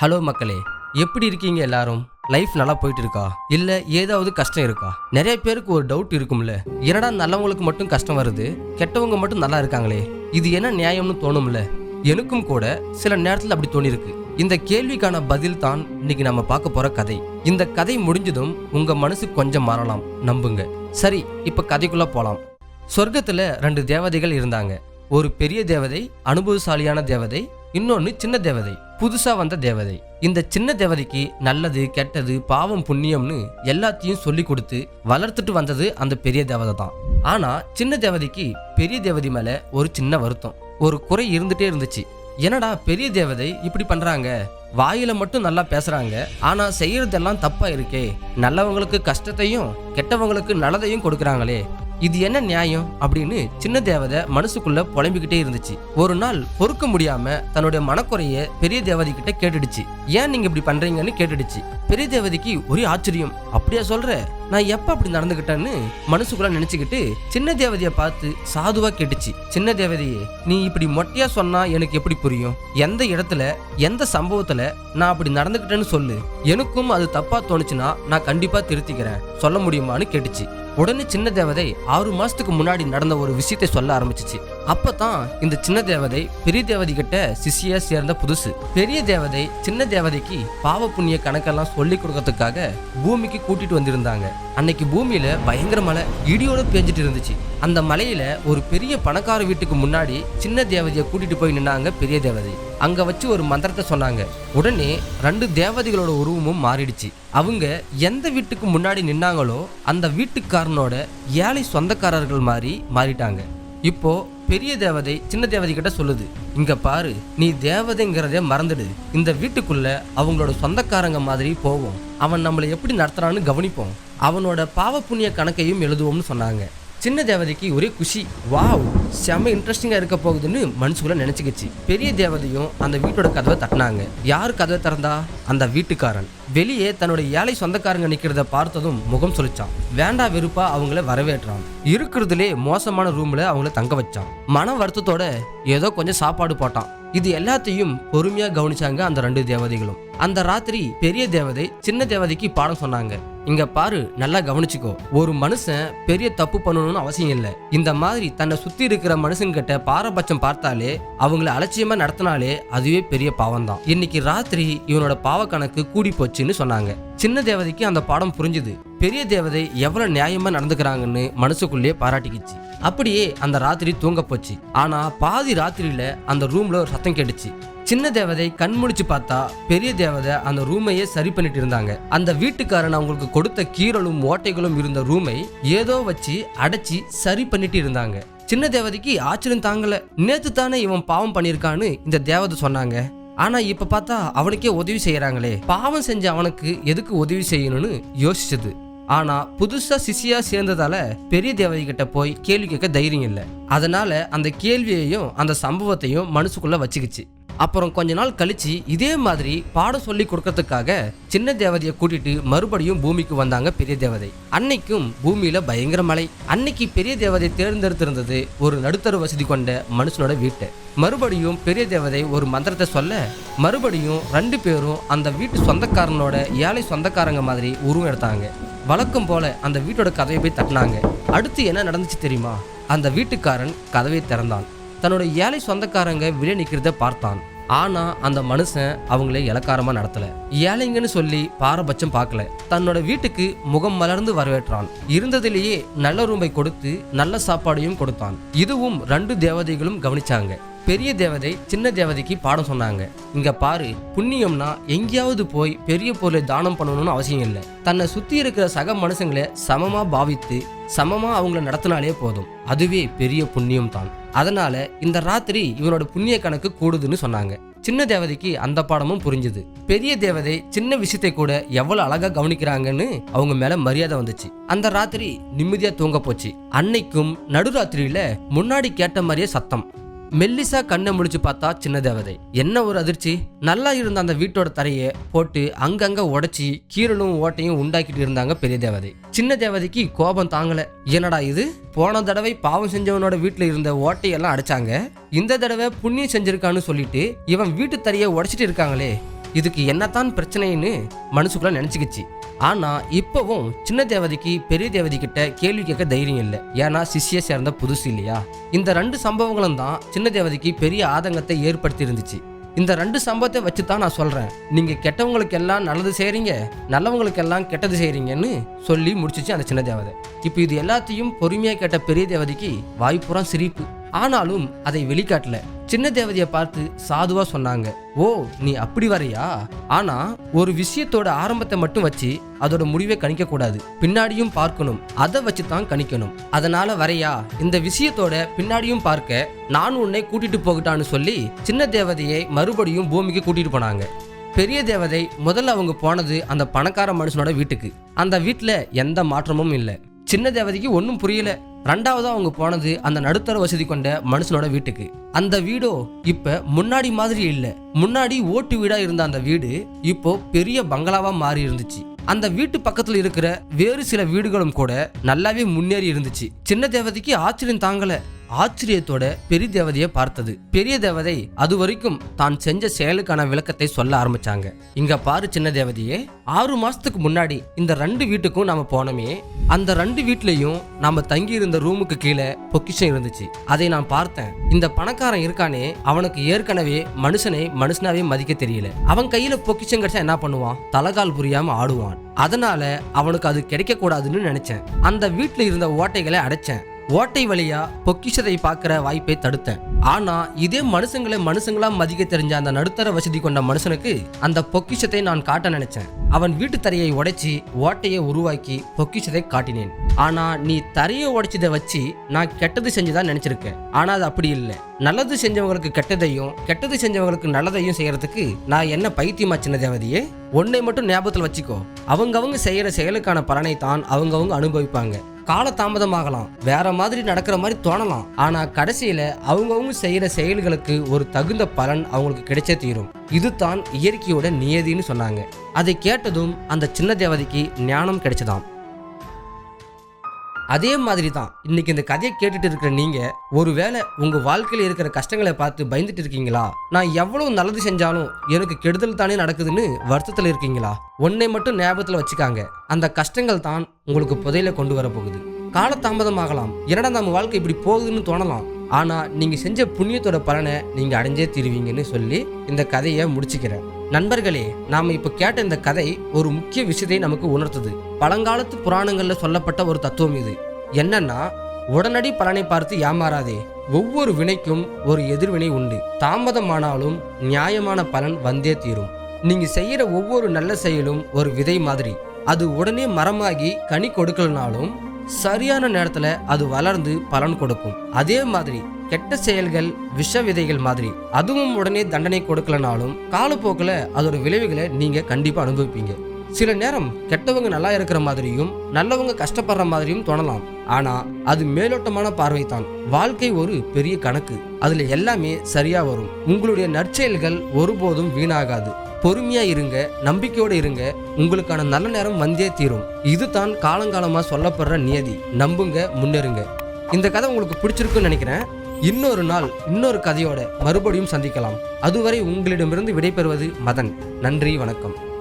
Hello மக்களே எப்படி இருக்கீங்க எல்லாரும்? லைஃப் நல்லா போயிட்டு இருக்கா இல்ல ஏதாவது கஷ்டம் இருக்கா? நிறைய பேருக்கு ஒரு டவுட் இருக்கும்ல. என்னடா நல்லவங்களுக்கு மட்டும் கஷ்டம் வருது கெட்டவங்க மட்டும் நல்லா இருக்காங்களே? இது என்ன நியாயம்னு தோணும்ல? எனக்கும் கூட சில நேரத்தில் அப்படி தோணிருக்கு. இந்த கேள்விக்கான பதில் தான் இன்னைக்கு நம்ம பார்க்க போற கதை. இந்த கதை முடிஞ்சதும் உங்க மனசு கொஞ்சம் மாறலாம். நம்புங்க. சரி இப்ப கதைக்குள்ள போலாம். சொர்க்கத்துல ரெண்டு தேவதைகள் இருந்தாங்க. ஒரு பெரிய தேவதை அனுபவசாலியான தேவதை இன்னொன்னு சின்ன தேவதை. புதுசாக வந்த தேவதை. இந்த சின்ன தேவதைக்கு நல்லது கெட்டது பாவம் புண்ணியம்னு எல்லாத்தையும் சொல்லி கொடுத்து வளர்த்துட்டு வந்தது அந்த பெரிய தேவதை தான் ஆனால் சின்ன தேவதைக்கு பெரிய தேவதை மேலே ஒரு சின்ன வருத்தம். ஒரு குறை இருந்துட்டே இருந்துச்சு. என்னடா பெரிய தேவதை இப்படி பண்ணுறாங்க வாயில மட்டும் நல்லா பேசுறாங்க. ஆனா செய்யறதெல்லாம் தப்பா இருக்கே. நல்லவங்களுக்கு கஷ்டத்தையும் கெட்டவங்களுக்கு நல்லதையும் கொடுக்குறாங்களே. இது என்ன நியாயம் அப்படின்னு சின்ன தேவதை மனசுக்குள்ள புலம்பிக்கிட்டே இருந்துச்சு. ஒரு நாள் பொறுக்க முடியாம தன்னுடைய மனக்குறைய பெரிய தேவதை கிட்ட கேட்டுடுச்சு. ஏன் நீங்க இப்படி பண்றீங்கன்னு கேட்டுடுச்சு. பெரிய தேவதைக்கு ஒரே ஆச்சரியம். அப்படியா சொல்ற? நான் எப்ப அப்படி நடந்துகிட்டேன்னு மனசுக்குள்ள நினைச்சுக்கிட்டு சின்ன தேவதைய பார்த்து சாதுவா கேட்டுச்சு. சின்ன தேவதையே நீ இப்படி மொட்டையா சொன்னா எனக்கு எப்படி புரியும்? எந்த இடத்துல எந்த சம்பவத்துல நான் அப்படி நடந்துக்கிட்டேன்னு சொல்லு. எனக்கும் அது தப்பா தோணுச்சுன்னா நான் கண்டிப்பா திருத்திக்கிறேன். சொல்ல முடியுமான்னு கேட்டுச்சு. உடனே சின்ன தேவதை ஆறு மாசத்துக்கு முன்னாடி நடந்த ஒரு விஷயத்தை சொல்ல ஆரம்பிச்சிச்சு. அப்பதான் இந்த சின்ன தேவதை பெரிய தேவதை கிட்ட சிஷியா சேர்ந்த புதுசு. பெரிய தேவதை சின்ன தேவதைக்கு பாவ புண்ணிய கணக்கெல்லாம் சொல்லி கொடுக்கறதுக்காக பூமிக்கு கூட்டிட்டு வந்திருந்தாங்க. அன்னைக்கு பூமியில பயங்கர மழை இடியோட பேஞ்சிட்டு இருந்துச்சு. அந்த மலையில ஒரு பெரிய பணக்கார வீட்டுக்கு முன்னாடி சின்ன தேவதையை கூட்டிட்டு போய் நின்னாங்க பெரிய தேவதை. அங்க வச்சு ஒரு மந்திரத்தை சொன்னாங்க. உடனே ரெண்டு தேவதைகளோட உருவமும் மாறிடுச்சு. அவங்க எந்த வீட்டுக்கு முன்னாடி நின்னாங்களோ அந்த வீட்டுக்காரனோட ஏழை சொந்தக்காரர்கள் மாதிரி மாறிட்டாங்க. இப்போ பெரிய தேவதை சின்ன தேவதை கிட்ட சொல்லுது இங்க பாரு நீ தேவதைங்கிறதே மறந்துடு. இந்த வீட்டுக்குள்ள அவங்களோட சொந்தக்காரங்க மாதிரி போவோம். அவன் நம்மளை எப்படி நடத்துறான்னு கவனிப்போம். அவனோட பாவ புண்ணிய கணக்கையும் எழுதுவோம்னு சொன்னாங்க. சின்ன தேவதைக்கு ஒரே குஷி. வாவ் செம்ம இன்ட்ரெஸ்டிங்காக இருக்க போகுதுன்னு மனசுக்குள்ள நினச்சிக்கிச்சு. பெரிய தேவதையும் அந்த வீட்டோட கதவை தட்டினாங்க. யார் கதவை திறந்தா? அந்த வீட்டுக்காரன். வெளியே தன்னோட ஏழை சொந்தக்காரங்க நிற்கிறத பார்த்ததும் முகம் சொல்லிச்சான் வேண்டா வெறுப்பா அவங்கள வரவேற்றான். இருக்கிறதுலே மோசமான ரூம்ல அவங்கள தங்க வச்சான். மன வருத்தத்தோட ஏதோ கொஞ்சம் சாப்பாடு போட்டான். இது எல்லாத்தையும் பொறுமையா கவனிச்சாங்க அந்த ரெண்டு தேவதைகளும். அந்த ராத்திரி பெரிய தேவதை சின்ன தேவதைக்கு பாடம் சொன்னாங்க. இங்க பாரு நல்லா கவனிச்சுக்கோ. ஒரு மனுஷன் பெரிய தப்பு பண்ணணும்னு அவசியம் இல்லை. இந்த மாதிரி தன்னை சுத்தி இருக்கிற மனுஷங்கிட்ட பாரபட்சம் பார்த்தாலே அவங்கள அலட்சியமா நடத்தினாலே அதுவே பெரிய பாவம் தான் இன்னைக்கு ராத்திரி இவனோட பாவ கணக்கு கூடி போச்சுன்னு சொன்னாங்க. சின்ன தேவதைக்கு அந்த பாடம் புரிஞ்சுது. பெரிய தேவதை எவ்வளவு நியாயமா நடந்துக்கிறாங்கன்னு மனசுக்குள்ளேயே பாராட்டிக்கிச்சு. அப்படியே அந்த ராத்திரி தூங்க போச்சு. ஆனா பாதி ராத்திரியில அந்த ரூம்ல ஒரு சத்தம் கேட்டுச்சு. சின்ன தேவதை கண் முழிச்சு பார்த்தா பெரிய தேவதை அந்த ரூமையே சரி பண்ணிட்டு இருந்தாங்க. அந்த வீட்டுக்காரன் அவங்களுக்கு கொடுத்த கீரலும் ஓட்டைகளும் இருந்த ரூமை ஏதோ வச்சு அடைச்சி சரி பண்ணிட்டு இருந்தாங்க. சின்ன தேவதைக்கு ஆச்சரியம் தாங்கல. நேத்து தானே இவன் பாவம் பண்ணியிருக்கான்னு இந்த தேவதை சொன்னாங்க. ஆனா இப்ப பார்த்தா அவனுக்கே உதவி செய்யறாங்களே. பாவம் செஞ்ச அவனுக்கு எதுக்கு உதவி செய்யணும்னு யோசிச்சது. ஆனா புதுசா சிசியா சேர்ந்ததால பெரிய தேவதை கிட்ட போய் கேள்வி கேட்க தைரியம் இல்லை. அதனால அந்த கேள்வியையும் அந்த சம்பவத்தையும் மனசுக்குள்ள வச்சுக்கிச்சு. அப்புறம் கொஞ்ச நாள் கழிச்சு இதே மாதிரி பாடம் சொல்லி கொடுக்கறதுக்காக சின்ன தேவதையை கூட்டிட்டு மறுபடியும் பூமிக்கு வந்தாங்க பெரிய தேவதை. அன்னைக்கும் பூமியில பயங்கர மழை. அன்னைக்கு பெரிய தேவதை தேர்ந்தெடுத்திருந்தது ஒரு நடுத்தர வசதி கொண்ட மனுஷனோட வீட்டை. மறுபடியும் பெரிய தேவதை ஒரு மந்திரத்தை சொல்ல மறுபடியும் ரெண்டு பேரும் அந்த வீட்டு சொந்தக்காரனோட ஏழை சொந்தக்காரங்க மாதிரி உருவம் எடுத்தாங்க. வழக்கம் போல அந்த வீட்டோட கதவை போய் தட்டினாங்க. அடுத்து என்ன நடந்துச்சு தெரியுமா? அந்த வீட்டுக்காரன் கதவை திறந்தான். தன்னோட ஏழை சொந்தக்காரங்க வெளியே நிற்கிறத பார்த்தான். ஆனா அந்த மனுஷன் அவங்கள இலக்காரமா நடத்தல. ஏழைங்கன்னு சொல்லி பாரபட்சம் பார்க்கல. தன்னோட வீட்டுக்கு முகம் மலர்ந்து வரவேற்றான். இருந்ததிலேயே நல்ல ரூமை கொடுத்து நல்ல சாப்பாடையும் கொடுத்தான். இதுவும் ரெண்டு தேவதைகளும் கவனிச்சாங்க. பெரிய தேவதை சின்ன தேவதைக்கு பாடம் சொன்னாங்க. இங்க பாரு புண்ணியம்னா எங்கேயாவது போய் பெரிய பொருளை தானம் பண்ணணும்னு அவசியம் இல்லை. தன்னை சுத்தி இருக்கிற சக மனுஷங்களை சமமா பாவித்து சமமா அவங்கள நடத்தினாலே போதும். அதுவே பெரிய புண்ணியம் தான் அதனால இந்த ராத்திரி இவனோட புண்ணிய கணக்கு கூடுதுன்னு சொன்னாங்க. சின்ன தேவதைக்கு அந்த பாடமும் புரிஞ்சுது. பெரிய தேவதை சின்ன விஷயத்தை கூட எவ்வளவு அழகா கவனிக்கிறாங்கன்னு அவங்க மேல மரியாதை வந்துச்சு. அந்த ராத்திரி நிம்மதியா தூங்க போச்சு. அன்னைக்கும் நடுராத்திரியில முன்னாடி கேட்ட மாதிரியே சத்தம். மெல்லிசா கண்ணை முடிச்சு பார்த்தா சின்ன தேவதை. என்ன ஒரு அதிர்ச்சி? நல்லா இருந்த அந்த வீட்டோட தரையை போட்டு அங்கங்க உடைச்சி கீரலும் ஓட்டையும் உண்டாக்கிட்டு இருந்தாங்க பெரிய தேவதை. சின்ன தேவதைக்கு கோபம் தாங்கல. என்னடா இது? போன தடவை பாவம் செஞ்சவனோட வீட்டுல இருந்த ஓட்டையெல்லாம் அடைச்சாங்க. இந்த தடவை புண்ணியம் செஞ்சிருக்கான்னு சொல்லிட்டு இவன் வீட்டு தரையை உடைச்சிட்டு இருக்காங்களே. இதுக்கு என்னத்தான் பிரச்சனைன்னு மனசுக்குள்ள நினச்சிக்கிச்சு. ஆனால் இப்போவும் சின்ன தேவதைக்கு பெரிய தேவதை கிட்ட கேள்வி கேட்க தைரியம் இல்லை. ஏன்னா சிஷ்ய சேர்ந்த புதுசு இல்லையா? இந்த ரெண்டு சம்பவங்களும் தான் சின்ன தேவதைக்கு பெரிய ஆதங்கத்தை ஏற்படுத்தி இருந்துச்சு இந்த ரெண்டு சம்பவத்தை வச்சு தான் நான் சொல்கிறேன் நீங்கள் கெட்டவங்களுக்கு எல்லாம் நல்லது செய்கிறீங்க நல்லவங்களுக்கெல்லாம் கெட்டது செய்கிறீங்கன்னு சொல்லி முடிச்சிச்சு அந்த சின்ன தேவதை. இப்போ இது எல்லாத்தையும் பொறுமையாக கேட்ட பெரிய தேவதைக்கு வாய்ப்புறம் சிரிப்பு. ஆனாலும் அதை வெளிக்காட்டல. சின்ன தேவதையை பார்த்து சாதுவா சொன்னாங்க. ஓ நீ அப்படி வரையா? ஆனா ஒரு விஷயத்தோட ஆரம்பத்தை மட்டும் வச்சு அதோட முடிவை கணிக்க கூடாது. பின்னாடியும் பார்க்கணும். அதை வச்சு தான் கணிக்கணும். அதனால வரையா? இந்த விஷயத்தோட பின்னாடியும் பார்க்க நான் உன்னை கூட்டிட்டு போகட்டான்னு சொல்லி சின்ன தேவதையை மறுபடியும் பூமிக்கு கூட்டிட்டு போனாங்க. பெரிய தேவதை முதல்ல அவங்க போனது அந்த பணக்கார மனுஷனோட வீட்டுக்கு. அந்த வீட்டில் எந்த மாற்றமும் இல்லை. சின்ன தேவதைக்கு ஒன்றும் புரியல. ரெண்டாவதாக அவங்க போனது அந்த நடுத்தர வசதி கொண்ட மனுஷனோட வீட்டுக்கு. அந்த வீடோ இப்போ முன்னாடி மாதிரி இல்லை. முன்னாடி ஓட்டு வீடாக இருந்த அந்த வீடு இப்போ பெரிய பங்களாவாக மாறி இருந்துச்சு. அந்த வீட்டு பக்கத்தில் இருக்கிற வேறு சில வீடுகளும் கூட நல்லாவே முன்னேறி இருந்துச்சு. சின்ன தேவதைக்கு ஆச்சரியம் தாங்கலை. ஆச்சரியத்தோட பெரிய தேவதையை பார்த்தது. பெரிய தேவதை அது வரைக்கும் தான் செஞ்ச செயலுக்கான விளக்கத்தை சொல்ல ஆரம்பிச்சாங்க. இங்க பாரு சின்ன தேவதையே ஆறு மாசத்துக்கு முன்னாடி இந்த ரெண்டு வீட்டுக்கும் நாம போனோமே அந்த ரெண்டு வீட்லயும் நாம தங்கி இருந்த ரூமுக்கு கீழே பொக்கிஷம் இருந்துச்சு. அதை நான் பார்த்தேன். இந்த பணக்காரன் இருக்கானே அவனுக்கு ஏற்கனவே மனுஷனை மனுஷனாவே மதிக்க தெரியல. அவன் கையில பொக்கிஷம் கிடைச்சா என்ன பண்ணுவான்? தலகால் புரியாம ஆடுவான். அதனால அவனுக்கு அது கிடைக்க கூடாதுன்னு நினைச்சேன். அந்த வீட்டுல இருந்த ஓட்டைகளை அடைச்சேன். ஓட்டை வழியா பொக்கிஷத்தை பார்க்குற வாய்ப்பை தடுத்தேன். ஆனா இதே மனுஷங்களை மனுஷங்களா மதிக்க தெரிஞ்ச அந்த நடுத்தர வசதி கொண்ட மனுஷனுக்கு அந்த பொக்கிஷத்தை நான் காட்ட நினைச்சேன். அவன் வீட்டு தரையை உடைச்சி ஓட்டையை உருவாக்கி பொக்கிஷத்தை காட்டினேன். ஆனா நீ தரையை உடைச்சதை வச்சு நான் கெட்டது செஞ்சுதான் நினைச்சிருக்கேன். ஆனா அது அப்படி இல்லை. நல்லது செஞ்சவங்களுக்கு கெட்டதையும் கெட்டது செஞ்சவங்களுக்கு நல்லதையும் செய்யறதுக்கு நான் என்ன பைத்தியமா சின்ன தேவதையே ஒன்னை மட்டும் ஞாபகத்தில் வச்சுக்கோ. அவங்கவங்க செய்யற செயலுக்கான பலனை தான் அவங்கவங்க அனுபவிப்பாங்க. கால தாமதமாகலாம் வேற மாதிரி நடக்கிற மாதிரி தோணலாம். ஆனா கடைசியில அவங்கவுங்க செய்யற செயல்களுக்கு ஒரு தகுந்த பலன் அவங்களுக்கு கிடைச்சே தீரும். இதுதான் இயற்கையோட நியதின்னு சொன்னாங்க. அதை கேட்டதும் அந்த சின்ன தேவதைக்கு ஞானம் கிடைச்சதாம். அதே மாதிரி தான் இன்னைக்கு இந்த கதையை கேட்டுட்டு இருக்கிற நீங்க ஒருவேளை உங்க வாழ்க்கையில இருக்கிற கஷ்டங்களை பார்த்து பயந்துட்டு இருக்கீங்களா? நான் எவ்வளவு நல்லது செஞ்சாலும் எனக்கு கெடுதல் தானே நடக்குதுன்னு வருத்தத்தில் இருக்கீங்களா? ஒன்னை மட்டும் ஞாபகத்தில் வச்சுக்காங்க. அந்த கஷ்டங்கள் தான் உங்களுக்கு புதையில கொண்டு வர போகுது. காலதாமதமாகலாம். என்னடா நம்ம வாழ்க்கை இப்படி போகுதுன்னு தோணலாம். ஆனா நீங்க செஞ்ச புண்ணியத்தோட பலனை நீங்க அடைஞ்சே தீருவீங்கன்னு சொல்லி இந்த கதையை முடிச்சுக்கிறேன். நண்பர்களே நாம் இப்போ கேட்ட இந்த கதை ஒரு முக்கிய விஷயத்தை நமக்கு உணர்த்துது. பழங்காலத்து புராணங்களில் சொல்லப்பட்ட ஒரு தத்துவம் இது. என்னன்னா உடனடி பலனை பார்த்து ஏமாறாதே. ஒவ்வொரு வினைக்கும் ஒரு எதிர்வினை உண்டு. தாமதமானாலும் நியாயமான பலன் வந்தே தீரும். நீங்க செய்யற ஒவ்வொரு நல்ல செயலும் ஒரு விதை மாதிரி. அது உடனே மரமாகி கனி கொடுக்கலனாலும் சரியான நேரத்துல அது வளர்ந்து பலன் கொடுக்கும். அதே மாதிரி கெட்ட செயல்கள் விஷ விதைகள் மாதிரி அதுவும் உடனே தண்டனை கொடுக்கலனாலும் காலப்போக்கில் அதோட விளைவுகளை நீங்க கண்டிப்பா அனுபவிப்பீங்க. சில நேரம் கெட்டவங்க நல்லா இருக்கிற மாதிரியும் நல்லவங்க கஷ்டப்படுற மாதிரியும் தோணலாம். ஆனா அது மேலோட்டமான பார்வை தான் வாழ்க்கை ஒரு பெரிய கணக்கு. அதுல எல்லாமே சரியா வரும். உங்களுடைய நற்செயல்கள் ஒருபோதும் வீணாகாது. பொறுமையாக இருங்க நம்பிக்கையோடு இருங்க. உங்களுக்கான நல்ல நேரம் வந்தே தீரும். இதுதான் காலங்காலமாக சொல்லப்படுற நியதி. நம்புங்க முன்னேறுங்க. இந்த கதை உங்களுக்கு பிடிச்சிருக்குன்னு நினைக்கிறேன். இன்னொரு நாள் இன்னொரு கதையோட மறுபடியும் சந்திக்கலாம். அதுவரை உங்களிடமிருந்து விடைபெறுவது மதன். நன்றி வணக்கம்.